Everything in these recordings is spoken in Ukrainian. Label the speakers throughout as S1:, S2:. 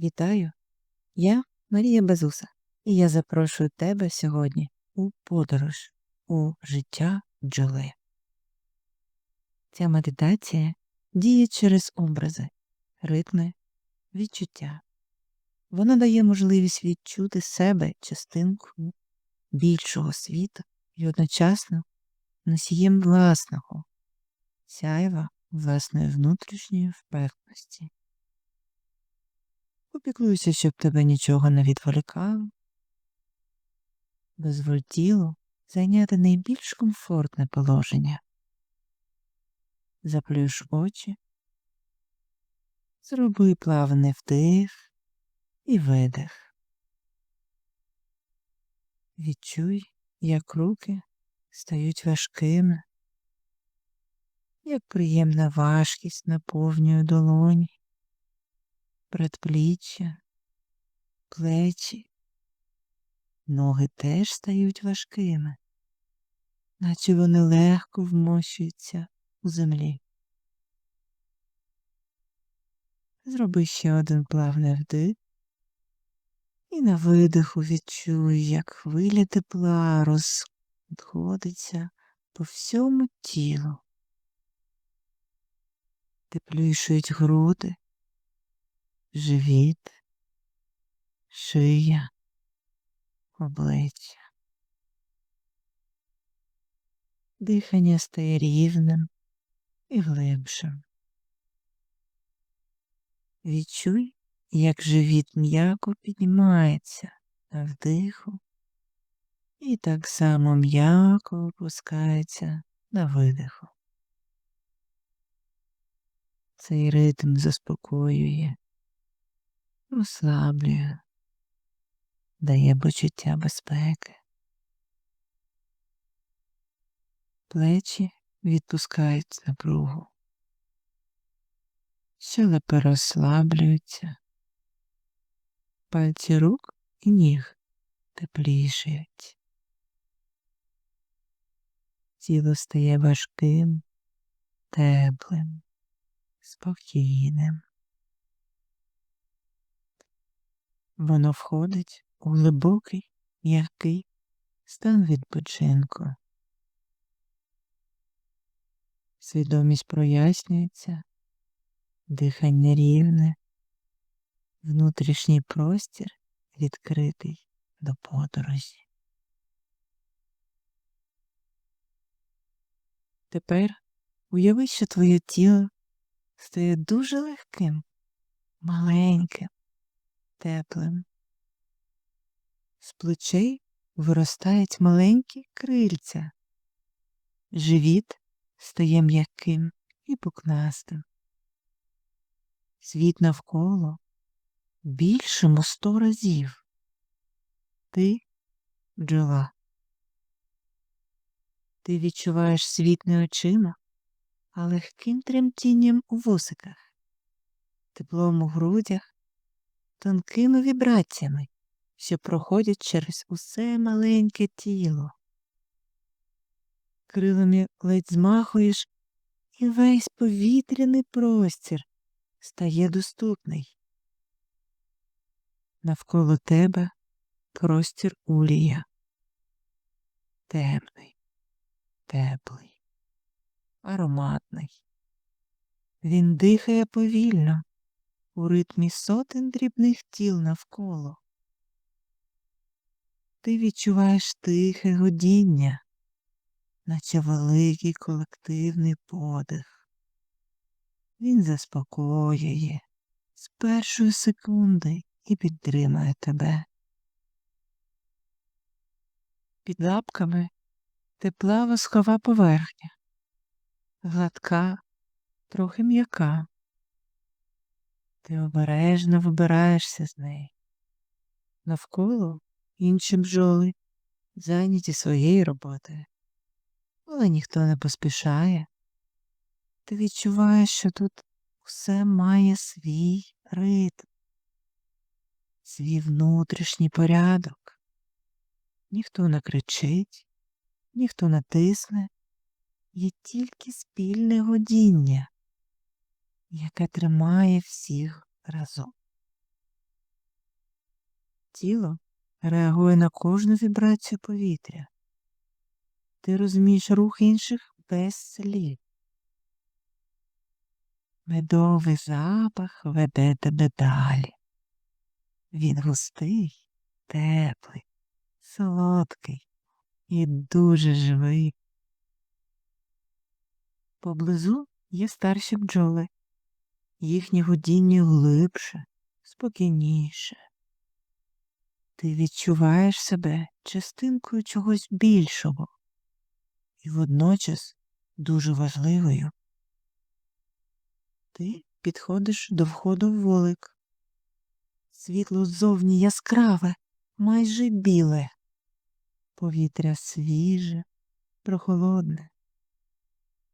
S1: Вітаю! Я Марія Безуса, і я запрошую тебе сьогодні у подорож у життя бджоли. Ця медитація діє через образи, ритми, відчуття. Вона дає можливість відчути себе частинку більшого світу і одночасно носієм власного, сяйва власної внутрішньої впевненості. Попіклуйся, щоб тебе нічого не відволікало. Дозволь тілу зайняти найбільш комфортне положення. Заплюш очі, зроби плавний вдих і видих. Відчуй, як руки стають важкими, як приємна важкість наповнює долоні предпліччя, плечі, ноги теж стають важкими, наче вони легко вмощуються у землі. Зроби ще один плавний вдих і на видиху відчуй, як хвиля тепла розходиться по всьому тілу. Теплішують груди, живіт, шия, обличчя. Дихання стає рівним і глибшим. Відчуй, як живіт м'яко піднімається на вдиху і так само м'яко опускається на видиху. Цей ритм заспокоює розслаблює, дає почуття безпеки. Плечі відпускають напругу, щелепи розслаблюються, пальці рук і ніг теплішають. Тіло стає важким, теплим, спокійним. Воно входить у глибокий, м'який стан відпочинку. Свідомість прояснюється, дихання рівне, внутрішній простір відкритий до подорожі. Тепер уяви, що твоє тіло стає дуже легким, маленьким, теплим. З плечей виростають маленькі крильця. Живіт стає м'яким і пукнастим. Світ навколо більшим у сто разів. Ти бджола. Ти відчуваєш світ не очима, а легким тремтінням у вусиках, теплом у грудях тонкими вібраціями, що проходять через усе маленьке тіло. Крилами ледь змахуєш, і весь повітряний простір стає доступний. Навколо тебе простір улія. Темний, теплий, ароматний. Він дихає повільно, у ритмі сотень дрібних тіл навколо. Ти відчуваєш тихе годіння, наче великий колективний подих. Він заспокоює з першої секунди і підтримує тебе. Під лапками тепла восхова поверхня, гладка, трохи м'яка. Ти обережно вибираєшся з неї. Навколо інші бджоли зайняті своєю роботою, але ніхто не поспішає. Ти відчуваєш, що тут все має свій ритм, свій внутрішній порядок. Ніхто не кричить, ніхто не тисне, є тільки спільне годіння яке тримає всіх разом. Тіло реагує на кожну вібрацію повітря. Ти розумієш рух інших без слів. Медовий запах веде тебе далі. Він густий, теплий, солодкий і дуже живий. Поблизу є старші бджоли. Їхнє гудіння глибше, спокійніше. Ти відчуваєш себе частинкою чогось більшого і водночас дуже важливою. Ти підходиш до входу в волик. Світло ззовні яскраве, майже біле. Повітря свіже, прохолодне.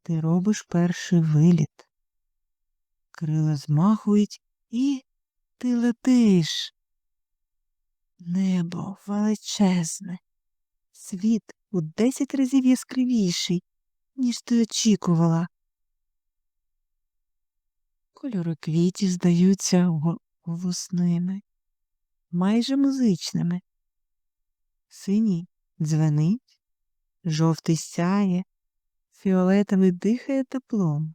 S1: Ти робиш перший виліт. Крила змахують і ти летиш. Небо величезне, світ у десять разів яскравіший, ніж ти очікувала. Кольори квітів здаються го- голосними, майже музичними. Синій дзвенить, жовтий сяє, фіолетовий дихає теплом.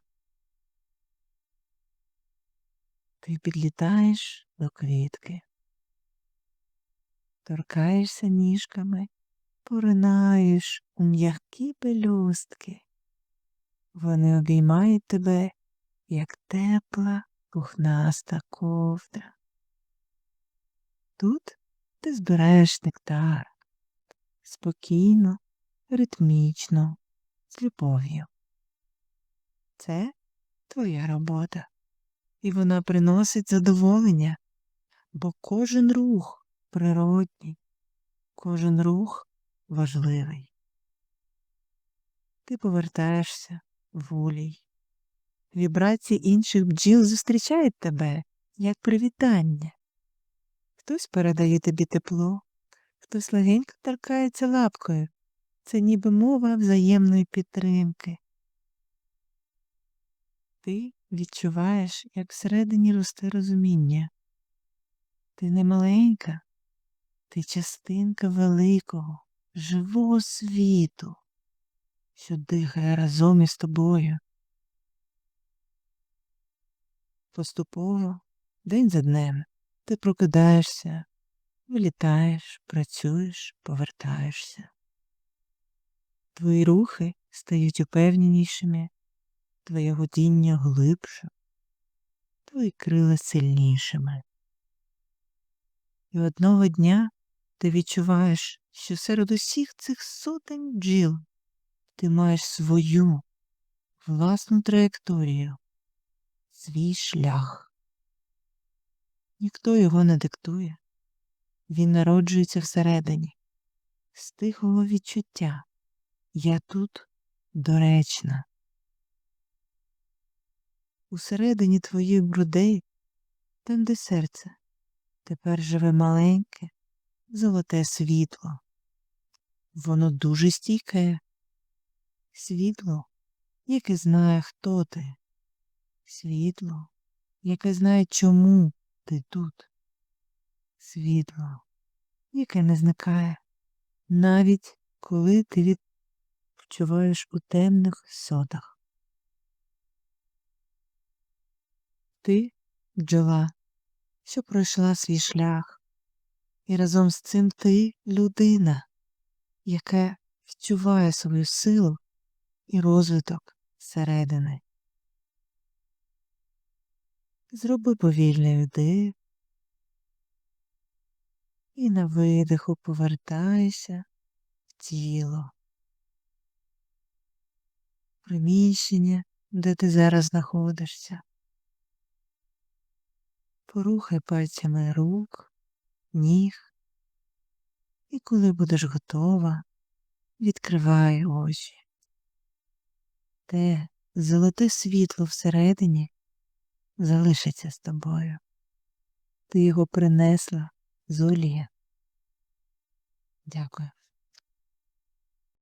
S1: Ти підлітаєш до квітки, торкаєшся ніжками, поринаєш у м'які пелюстки. Вони обіймають тебе, як тепла, пухнаста ковдра. Тут ти збираєш нектар спокійно, ритмічно, з любов'ю. Це твоя робота, і вона приносить задоволення, бо кожен рух природній, кожен рух важливий. Ти повертаєшся в улій. Вібрації інших бджіл зустрічають тебе як привітання. Хтось передає тобі тепло, хтось легенько торкається лапкою. Це ніби мова взаємної підтримки. Ти відчуваєш, як всередині росте розуміння. Ти не маленька, ти частинка великого, живого світу, що дихає разом із тобою. Поступово, день за днем, ти прокидаєшся, вилітаєш, працюєш, повертаєшся. Твої рухи стають упевненішими, твоє годіння глибше, твої крила сильнішими. І одного дня ти відчуваєш, що серед усіх цих сотень бджіл ти маєш свою власну траєкторію, свій шлях. Ніхто його не диктує, він народжується всередині, з тихого відчуття. Я тут доречна. Усередині твоїх грудей, там, де серце, тепер живе маленьке, золоте світло. Воно дуже стійке. Світло, яке знає, хто ти. Світло, яке знає, чому ти тут. Світло, яке не зникає, навіть коли ти відпочиваєш у темних сотах. Ти бджола, що пройшла свій шлях, і разом з цим ти людина, яка відчуває свою силу і розвиток зсередини. Зроби повільний вдих і на видиху повертайся в тіло, приміщення, де ти зараз знаходишся. Порухай пальцями рук, ніг, і коли будеш готова, відкривай очі. Те золоте світло всередині залишиться з тобою. Ти його принесла з Олія. Дякую.